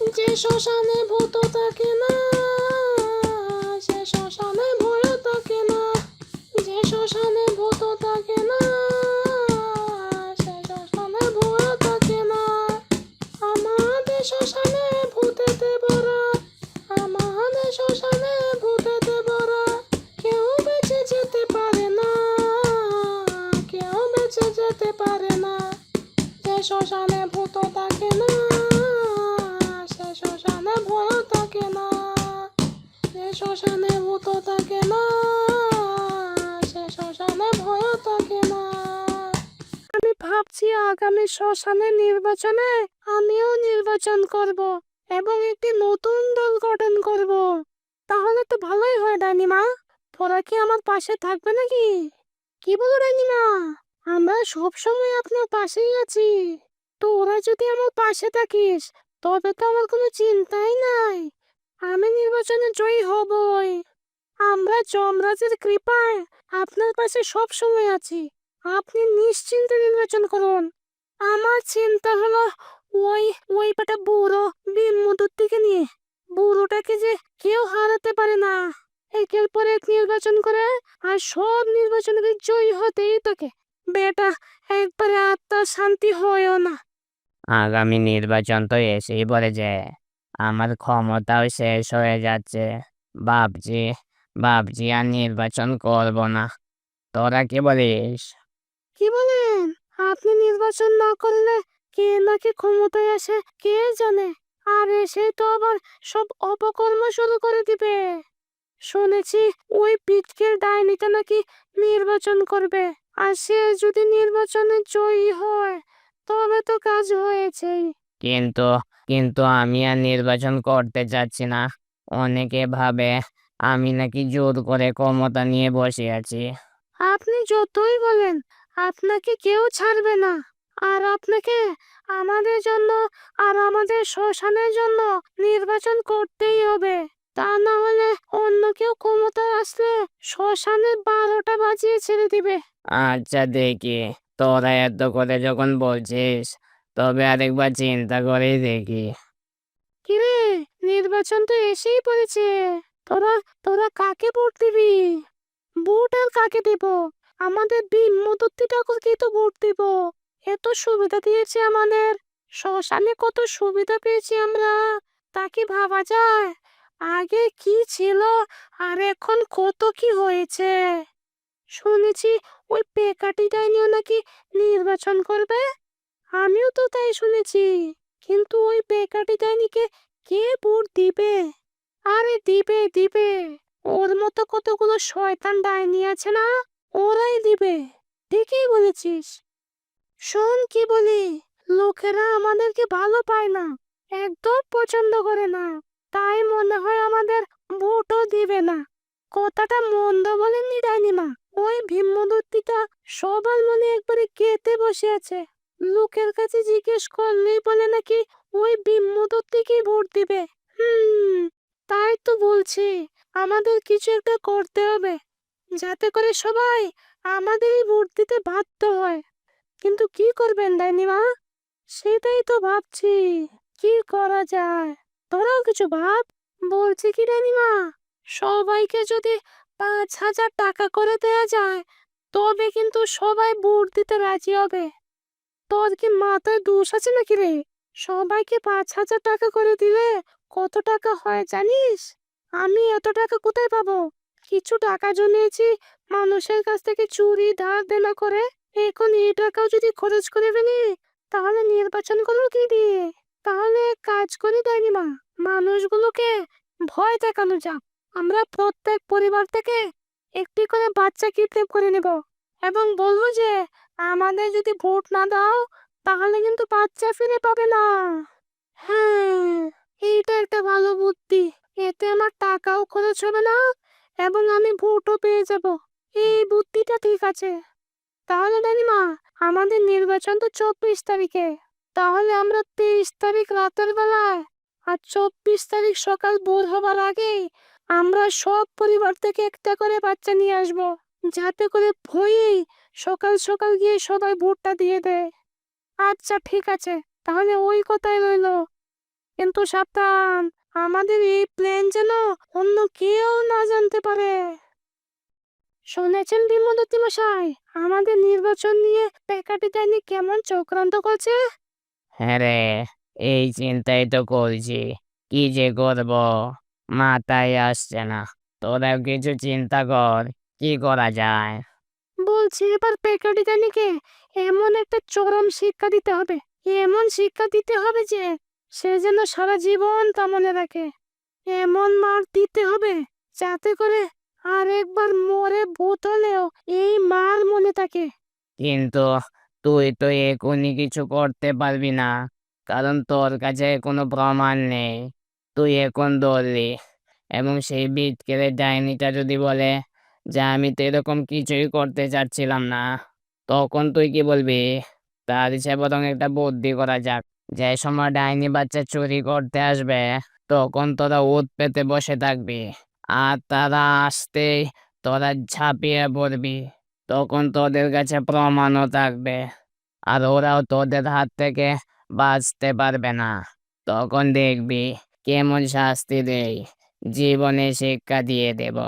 যে শ্মশানে ভূত থাকে না সে শ্মশানে ভয় থাকে না, যে শ্মশানে ভূত থাকে না, সে শ্মশানে ভয় থাকে না। আমাদের শ্মশানে ভূতেতে ভরা আমাদের শ্মশানে ভূতেতে ভরা কেউ বেঁচে যেতে পারে না, কেউ বেঁচে যেতে পারে না। যে শ্মশানে ভূত থাকে না শ্মশানে থাকে না শ্মশানে থাকে না, সে শ্মশানে থাকে না। আমি ভাবছি আগামী শ্মশানে নির্বাচনে আমিও নির্বাচন করব এবং একটি নতুন দল গঠন করব। তাহলে তো ভালোই হয় ডানিমা তোরা কি আমার পাশে থাকবে নাকি? কি বলো ডানিমা আমরা সবসময় আপনার পাশেই আছি। তো ওরা যদি আমার পাশে থাকিস তবে তো আমার কোনো চিন্তাই নাই। আমি নির্বাচনে জয়ী হবই। আমরা যমরাজের কৃপায় আপনার পাশে সব সময় আছি। আপনি নিশ্চিন্তে নির্বাচন করুন। আমার চিন্তা হলো ওই ওই পাটা বুড়ো বিমুদুর থেকে নিয়ে। বুড়োটাকে যে কেউ হারাতে পারে না। একের পর এক নির্বাচন করে আর সব নির্বাচনে জয়ী হতেই তোকে বেটা, একবারে আত্মার শান্তি হয়ও না। আগামী নির্বাচন তো এসেই পড়েছে। আমার ক্ষমতাও শেষ হয়ে যাচ্ছে। ভাবছি ভাবছি আর নির্বাচন করব না। তোরা কি বলিস? কি বলেন? আপনি নির্বাচন না করলে কে নাকি ক্ষমতায় আসে, কে জানে? আর এসে তো আবার সব অপকর্ম শুরু করে দিবে। শুনেছি ওই পিটকের ডাইনিটা নাকি নির্বাচন করবে। আর সে যদি নির্বাচনে জয়ী হয় তবে তো কাজ হয়েছেই। কিন্তু কিন্তু আমি আর নির্বাচন করতে চাচ্ছি না। অনেকে ভাবে আমি নাকি জোর করে ক্ষমতা নিয়ে বসে আছি। আপনি যতই বলেন আপনাকে কেউ ছাড়বে না। আর আপনাকে আমাদের জন্য আর আমাদের শ্মশানের জন্য নির্বাচন করতেই হবে। তা না হলে অন্য কেউ ক্ষমতায় আসলে শ্মশানের বারোটা বাজিয়ে ছেড়ে দিবে। আচ্ছা দেখি। তোরা এত করে যখন বলছিস, তবে আরেকবার চিন্তা করেই দেখি। কিরে নির্বাচন তো এসেই পড়েছে। তোরা তোরা কাকে ভোট দিবি? ভোট আর কাকে দিব? আমাদের বিমূর্তি ঠাকুরকে তো ভোট দিব। এত সুবিধা দিয়েছে আমাদের। শ্মশানে কত সুবিধা পেয়েছি আমরা। তা কি ভাবা যায়? আগে কি ছিল? আর এখন কত কি হয়েছে? শুনেছি ওই পেকাটি ডাইনিও নাকি নির্বাচন করবে? আমিও তো তাই শুনেছি। কিন্তু ওই বেকারি ডাইনিকে কে ভোট দিবে? আরে দিবে দিবে। ওর মতো কতগুলো শয়তান ডাইনি আছে না? ওরাই দিবে। ঠিকই বলেছিস। শোন কি বলি, লোকেরা আমাদেরকে ভালো পায় না, একদম পছন্দ করে না। তাই মনে হয় আমাদের ভোটও দিবে না। কথাটা মন্দ বলেননি ডাইনিমা ওই ভীমদত্তিটা সবার মনে একবারে কেটে বসে আছে। লোকের কাছে জিজ্ঞেস করলেই বলে নাকি ওই বিম্মদত্তিকেই ভোট দিবে। হুম, তাই তো বলছি, আমাদের কিছু একটা করতে হবে, যাতে করে সবাই আমাদেরই ভোট দিতে বাধ্য হয়। কিন্তু কি করবেন ডাইনিমা সেটাই তো ভাবছি, কি করা যায়? তোরাও কিছু ভাব, বলছি কি ডাইনিমা সবাইকে যদি পাঁচ হাজার টাকা করে দেয়া যায়, তবে কিন্তু সবাই ভোট দিতে রাজি হবে। তোর কি মাথায় দোষ আছে নাকি রে? সবাইকে পাঁচ হাজার টাকা করে দিলে কত টাকা হয় জানিস? আমি এত টাকা কোথায় পাবো? কিছু টাকা জমিয়েছি, মানুষের কাছ থেকে চুরি, ধার, দেনা করে। এখন এই টাকাও যদি খরচ করে ফেলি, তাহলে নির্বাচন করব কি দিয়ে? তাহলে কাজ করি দেয়নি মা মানুষগুলোকে ভয় দেখানো যাক। আমরা প্রত্যেক পরিবার থেকে একটি করে বাচ্চা কিডন্যাপ করে নেব। এবং বলব যে, আমাদের যদি ভোট না দাও, তাহলে কিন্তু বাচ্চা ফিরে পাবে না। হ্যাঁ এইটা একটা ভালো বুদ্ধি। এতে আমার টাকাও খরচ হবে না এবং আমি ভোটও পেয়ে যাব। এই বুদ্ধিটা ঠিক আছে। তাহলে নানিমা আমাদের নির্বাচন তো চব্বিশ তারিখে। তাহলে আমরা তেইশ তারিখ রাতের বেলায় আর চব্বিশ তারিখ সকাল ভোর হবার আগেই আমরা সব পরিবার থেকে একটা করে বাচ্চা নিয়ে আসব। যাতে করে ভয়েই সকাল সকাল গিয়ে সবাই ভোটটা দিয়ে দেয়। আচ্ছা ঠিক আছে। তাহলে ওই কথাই রইল। কিন্তু সাবধান, আমাদের এই প্ল্যান যেন অন্য কেউ না জানতে পারে। শুনেছেন বিমলতি মশাই আমাদের নির্বাচন নিয়ে প্যাকাটি ডাইনি কেমন চক্রান্ত করছে? হ্যাঁ রে, এই চিন্তাই তো করছি। কি যে করব? মাথায় আসছে না। তোরাও কিছু চিন্তা কর কি করা যায়? বলছি এবার প্যাকাটি ডাইনিকে এমন একটা চরম শিক্ষা দিতে হবে এমন শিক্ষা দিতে হবে যে সে যেন সারা জীবন তা মনে রাখে। এমন মার দিতে হবে যাতে করে আরেকবার মরে ভূত হলেও এই মার মনে থাকে। কিন্তু তুই তো এখনই কিছু করতে পারবি না কারণ তোর কাছে কোনো প্রমাণ নেই। তুই এখন ধরলি এবং সেই বিটকেলের ডাইনিটা যদি বলে যে, আমি তো এরকম কিছুই করতে চাচ্ছিলাম না, তখন তুই কি বলবি? তার সে বরং একটা বুদ্ধি করা যাক। যে সময় ডাইনি বাচ্চা চুরি করতে আসবে, তখন তোরা উত পেতে বসে থাকবি আর তারা আসতেই তোরা ঝাঁপিয়ে পড়বি। তখন তোদের কাছে প্রমাণও থাকবে আর ওরাও তোদের হাত থেকে বাঁচতে পারবে না। তখন দেখবি কেমন শাস্তি দেই? জীবনে শিক্ষা দিয়ে দেব।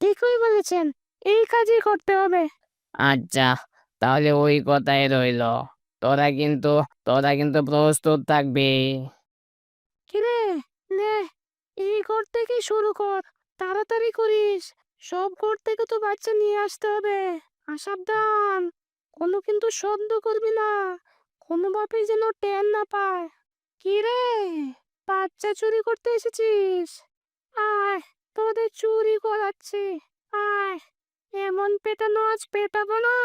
ঠিকই বলেছেন এই কাজই করতে হবে। আচ্ছা তাহলে ওই কথাই রইল। তোরা কিন্তু তোরা কিন্তু প্রস্তুত থাকবি। কিরে নে এই ঘর থেকে শুরু কর? তাড়াতাড়ি করিস। সব ঘর থেকে তো বাচ্চা নিয়ে আসতে হবে। আর সাবধান। কোনো কিন্তু শব্দ করবি না। কোনোভাবে যেন টের না পায়। কিরে? বাচ্চা চুরি করতে এসেছিস? আয়, তোদের চুরি করাচ্ছি। আয়, এমন পেটানো আজ পেটাবো না।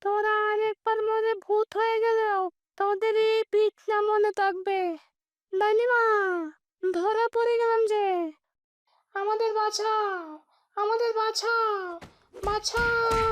তোরা আরেকবার মনে ভূত হয়ে গেলেও তোদের এই পিঠটা মনে থাকবে। ডাইনিমা ধরা পড়ে গেলাম যে। আমাদের বাঁচাও আমাদের বাঁচাও বাঁচাও।